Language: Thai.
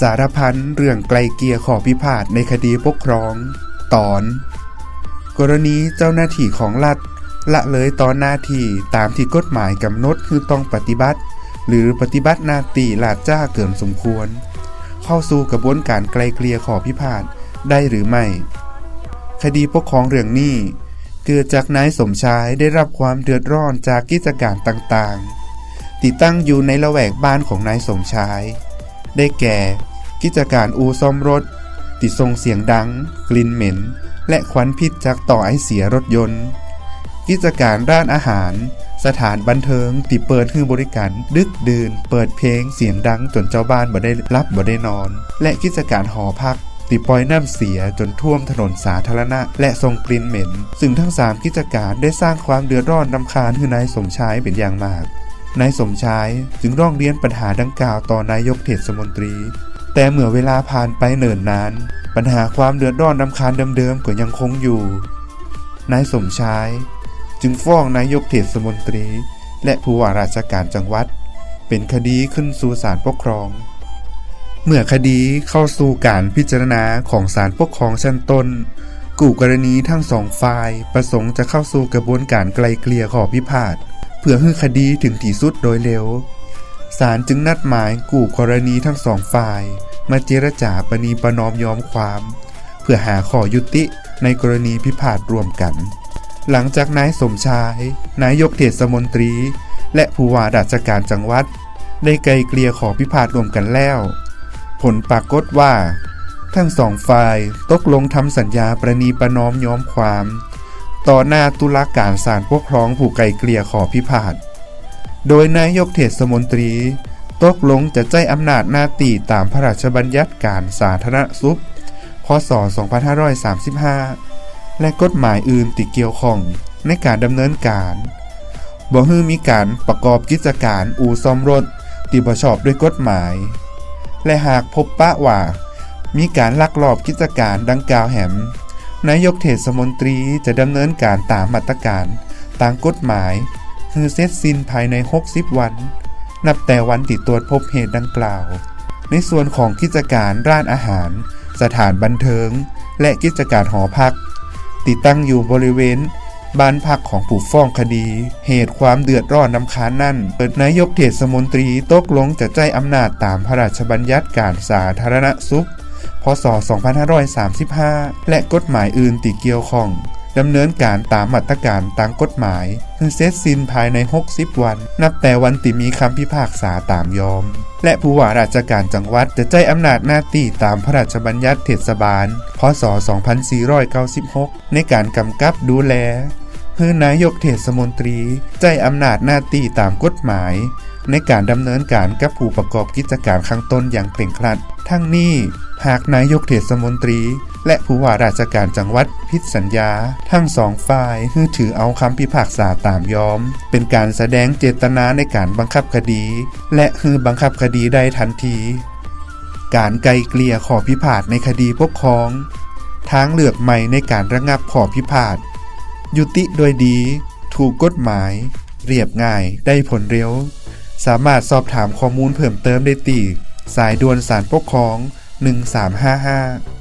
สารพันเรื่องไกลเกลียขอพิพาทในคดีปกครอง ตอน กรณีเจ้าหน้าที่ของรัฐ ละเลยตอนหน้าที่ตามที่กฎหมายกำหนดคือต้องปฏิบัติ หรือปฏิบัติหน้าที่ลาดจ้าเกินสมควร เข้าสู่กระบวนการไกลเกลี่ยขอพิพาทได้หรือไม่ คดีปกครองเรื่องนี้เกิดจากนายสมชายได้รับความเดือดร้อนจากกิจการต่างๆ ติดตั้งอยู่ในละแวกบ้านของนายสมชาย ได้แก่ กิจการอู่ซ่อมรถ ติดส่งเสียงดัง กลิ่นเหม็น และควันพิษจากต่อไอเสียรถยนต์ กิจการร้านอาหาร สถานบันเทิงที่เปิดให้บริการดึกดื่น เปิดเพลงเสียงดังจนเจ้าบ้านบ่ได้รับบ่ได้นอน และกิจการหอพักติปล่อยน้ำเสียจนท่วมถนนสาธารณะ และส่งกลิ่นเหม็น ซึ่งทั้ง 3 กิจการได้สร้างความเดือดร้อนรำคาญให้นายสมชายเป็นอย่างมาก นายสมชายจึงร้องเรียนปัญหาดังกล่าวต่อนายกเทศมนตรี แต่เมื่อเวลาผ่านไปเนิ่นนาน ปัญหาความเดือดร้อนรำคาญเดิมๆก็ยังคงอยู่ นายสมชายจึงฟ้องนายกเทศมนตรี และผู้ว่าราชการจังหวัด เป็นคดีขึ้นสู่ศาลปกครอง เมื่อคดีเข้าสู่การพิจารณาของศาลปกครองชั้นต้นกู่กรณีทั้งสองฝ่ายประสงค์จะเข้าสู่กระบวนการไกลเกลี่ยขอพิพาท เพื่อให้คดีถึงที่สุดโดยเร็วศาลจึงนัดหมายกู่กรณีทั้งสองฝ่าย มาเจรจาประนีประนอมยอมความ เพื่อหาข้อยุติในกรณีพิพาทร่วมกัน หลังจากนายสมชาย นายกเทศมนตรี และผู้ว่าราชการจังหวัด ได้ไกลเกลี่ยขอพิพาทรวมกันแล้ว ผลปรากฏว่า ทั้งสองฝ่ายตกลงทำสัญญาประนีประนอมยอมความ ต่อหน้าตุลาการศาลปกครองผู้ไกลเกลี่ยขอพิพาท โดยนายกเทศมนตรี ตกลงจะใจอำนาจหน้าตีตามพระราชบัญญัติการสาธารณสุข พศ 2535 และกฎหมายอื่นติเกี่ยวข้องในการดำเนินการบ่ฮือมีการประกอบกิจการอู่ซ่อมรถที่บ่ชอบด้วยกฎหมาย และหากพบปะว่า มีการลักลอบกิจการดังกล่าวแหม นายกเทศมนตรีจะดำเนินการตามมาตรการตามกฎหมาย คือเสร็จสิ้นภายใน 60 วัน นับแต่วันติดตรวจพบเหตุดังกล่าว ในส่วนของกิจการร้านอาหาร สถานบันเทิง และกิจการหอพัก ติดตั้งอยู่บริเวณบ้านพักของผู้ฟ้องคดี เหตุความเดือดร้อนนำค้านนั่น เปิดนายกเทศมนตรีตกลงจะใจอำนาจตามพระราชบัญญัติการสาธารณสุข พศ 2535 และกฎหมายอื่นติเกี่ยวข้องดำเนินการตามมาตรการตามกฎหมายคือเสร็จสิ้นภายใน 60 วัน นับแต่วันที่มีคำพิพากษาตามยอม และผู้ว่าราชการจังหวัดจะใจอำนาจหน้าที่ตามพระราชบัญญัติเทศบาล พศ 2496 ในการกำกับดูแลเพื่อนายกเทศมนตรีใจอำนาจหน้าที่ตามกฎหมาย ในการดำเนินการกับผู้ประกอบกิจการข้างต้นอย่างเคร่งครัด ทั้งนี้หากนายกเทศมนตรี และผู้ว่าราชการจังหวัดพิษสัญญา ทั้งสองฝ่ายฮือถือเอาคำพิพากษาตามยอม เป็นการแสดงเจตนาในการบังคับคดี และฮือบังคับคดีได้ทันที การไกลเกลี่ยขอพิพาทในคดีปกครอง ทางเลือกใหม่ในการระงับขอพิพาทยุติโดยดี ถูกกฎหมาย เรียบง่ายได้ผลเร็ว สามารถสอบถามข้อมูลเพิ่มเติมได้ตีสายด่วนสารปกครอง 1355